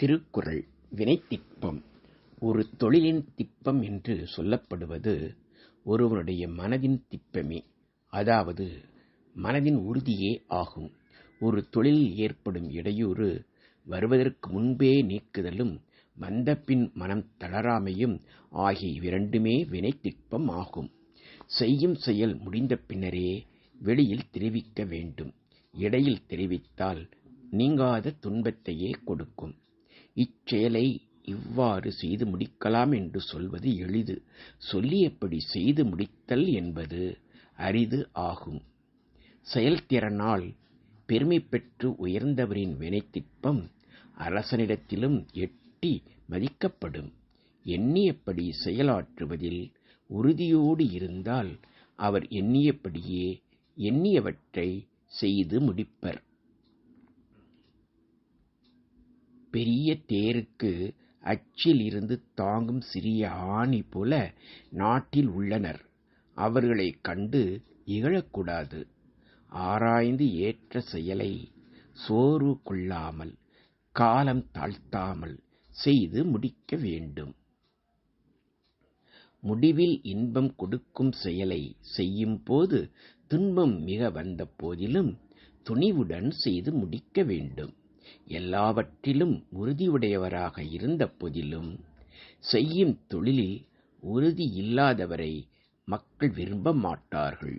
திருக்குறள் வினைத்திட்பம் ஒரு தொழிலின் திப்பம் என்று சொல்லப்படுவது ஒருவனுடைய மனதின் திப்பமே. அதாவது மனதின் உறுதியே ஆகும். ஒரு தொழிலில் ஏற்படும் இடையூறு வருவதற்கு முன்பே நீக்குதலும் வந்தபின் மனம் தளராமையும் ஆகிய இவ்விரண்டுமே வினைத்திட்பம் ஆகும். செய்யும் செயல் முடிந்த பின்னரே வெளியில் தெரிவிக்க வேண்டும். இடையில் தெரிவித்தால் நீங்காத துன்பத்தையே கொடுக்கும். இச்செயலை இவ்வாறு செய்து முடிக்கலாம் என்று சொல்வது எளிது. சொல்லியபடி செய்து முடித்தல் என்பது அரிது ஆகும். செயல்திறனால் பெருமை பெற்று உயர்ந்தவரின் வினைத்திட்பம் அரசனிடத்திலும் எட்டி மதிக்கப்படும். எண்ணியபடி செயலாற்றுவதில் உறுதியோடு இருந்தால் அவர் எண்ணியபடியே எண்ணியவற்றை செய்து முடிப்பர். பெரிய தேருக்கு அச்சில் இருந்து தாங்கும் சிறிய ஆணி போல நாட்டில் உள்ளனர். அவர்களை கண்டு இகழக்கூடாது. ஆராய்ந்து ஏற்ற செயலை சோர்வு கொள்ளாமல் காலம் தாழ்த்தாமல் செய்து முடிக்க வேண்டும். முடிவில் இன்பம் கொடுக்கும் செயலை செய்யும் போது துன்பம் மிக வந்த போதிலும் துணிவுடன் செய்து முடிக்க வேண்டும். எல்லாவற்றிலும் உறுதியுடையவராக இருந்த போதிலும் செய்யும் தொழிலில் உறுதி இல்லாதவரை மக்கள் விரும்ப மாட்டார்கள்.